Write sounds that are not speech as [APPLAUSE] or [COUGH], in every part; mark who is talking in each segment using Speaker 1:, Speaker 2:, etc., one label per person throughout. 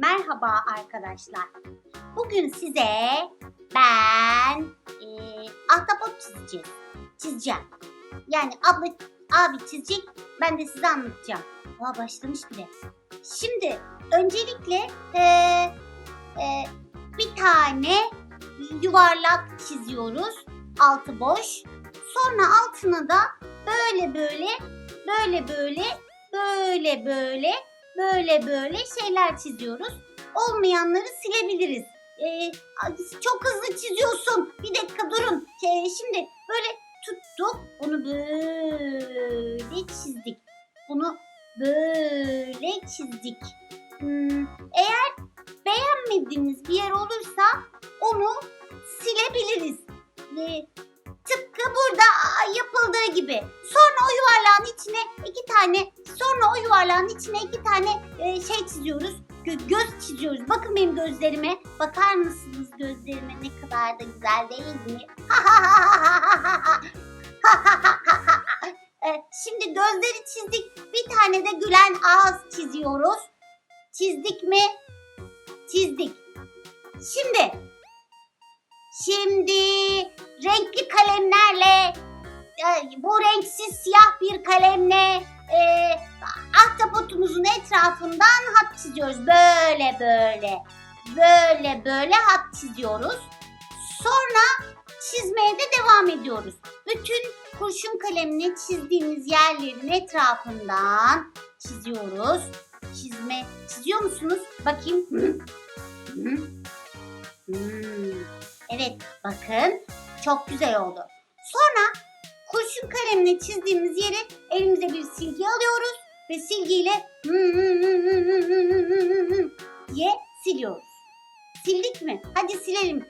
Speaker 1: Merhaba arkadaşlar. Bugün size ben e, ahtapot çizeceğiz. Çizeceğim. Yani abla abi çizecek. Ben de size anlatacağım. Aa başlamış bile. Şimdi öncelikle e, e, bir tane yuvarlak çiziyoruz. Altı boş. Sonra altına da böyle böyle böyle böyle böyle böyle böyle böyle şeyler çiziyoruz. Olmayanları silebiliriz. Ee, çok hızlı çiziyorsun. Bir dakika durun. Ee, şimdi böyle tuttuk. Bunu böyle çizdik. Bunu böyle çizdik. Hmm, eğer beğenmediğiniz bir yer olursa onu o yuvarlağın içine iki tane e, şey çiziyoruz. Gö- göz çiziyoruz. Bakın benim gözlerime. Bakar mısınız gözlerime ne kadar da güzel değil mi? [LAUGHS] E, Şimdi gözleri çizdik. Bir tane de gülen ağız çiziyoruz. Çizdik mi? Çizdik. Şimdi Şimdi renkli kalemlerle e, bu renksiz siyah bir kalemle etrafından hat çiziyoruz. Böyle böyle. Böyle böyle hat çiziyoruz. Sonra çizmeye de devam ediyoruz. Bütün kurşun kalemini çizdiğimiz yerlerin etrafından çiziyoruz. Çizme çiziyor musunuz? Bakayım. Evet bakın çok güzel oldu. Sonra kurşun kalemle çizdiğimiz yeri elimize bir silgi alıyoruz ve silgiyle diye siliyoruz. Sildik mi? Hadi silelim.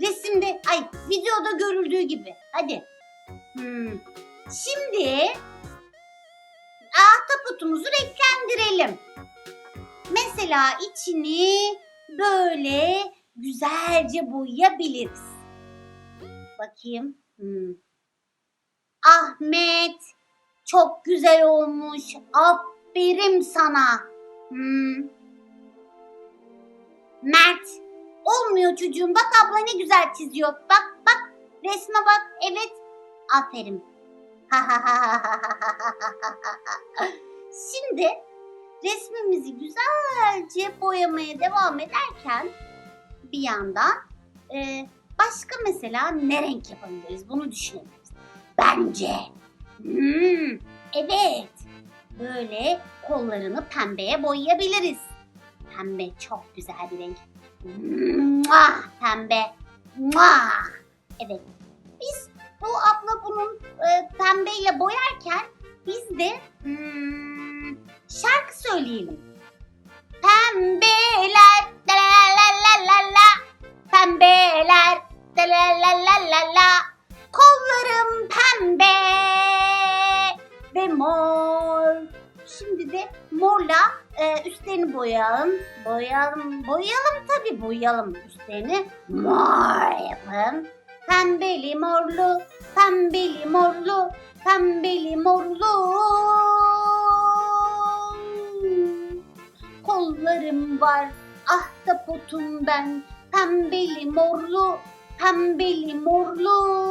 Speaker 1: Resimde, ay videoda görüldüğü gibi. Hadi. Hmm. Şimdi ahtapotumuzu renklendirelim. Mesela içini böyle güzelce boyayabiliriz. Bakayım. Hmm. Ahmet çok güzel olmuş. Aferin sana. Hmm. Mert olmuyor çocuğum. Bak abla ne güzel çiziyor. Bak bak resme bak. Evet. Aferin. Şimdi resmimizi güzelce boyamaya devam ederken bir yandan e, başka mesela ne renk yapabiliriz bunu düşünebiliriz. Bence hmm, evet böyle kollarını pembeye boyayabiliriz. Pembe çok güzel bir renk. Muah, pembe. Muah. Evet. Biz bu abla bunun e, pembeyle boyarken biz de Şimdi de morla e, üstlerini boyayalım. Boyayalım, boyayalım tabii boyayalım üstlerini. Mor yapın. Pembeli morlu, pembeli morlu, pembeli morlu. Kollarım var, ahtapotum ben. Pembeli morlu, pembeli morlu.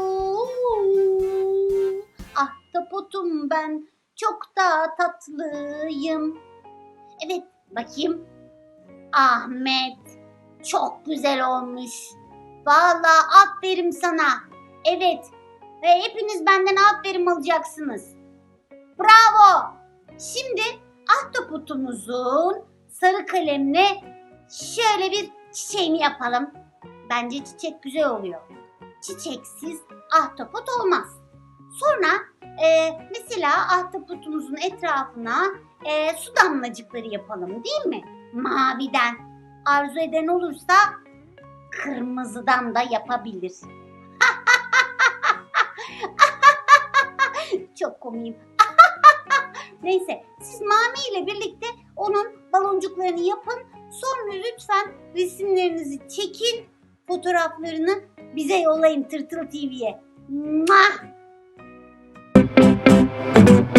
Speaker 1: Ahtapotum ben, çok da tatlıyım. Evet, bakayım. Ahmet, çok güzel olmuş. Vallahi aferin sana. Evet, ve hepiniz benden aferin alacaksınız. Bravo. Şimdi ahtapotumuzun sarı kalemle şöyle bir çiçeğini yapalım. Bence çiçek güzel oluyor. Çiçeksiz ahtapot olmaz. Sonra e, mesela ahtapotumuzun etrafına e, su damlacıkları yapalım değil mi? Maviden. Arzu eden olursa kırmızıdan da yapabilir. [LAUGHS] Çok komiyim. [LAUGHS] Neyse siz Mami ile birlikte onun baloncuklarını yapın. Sonra lütfen resimlerinizi çekin. Fotoğraflarını bize yollayın Tırtıl TV'ye. Mwah! Thank you.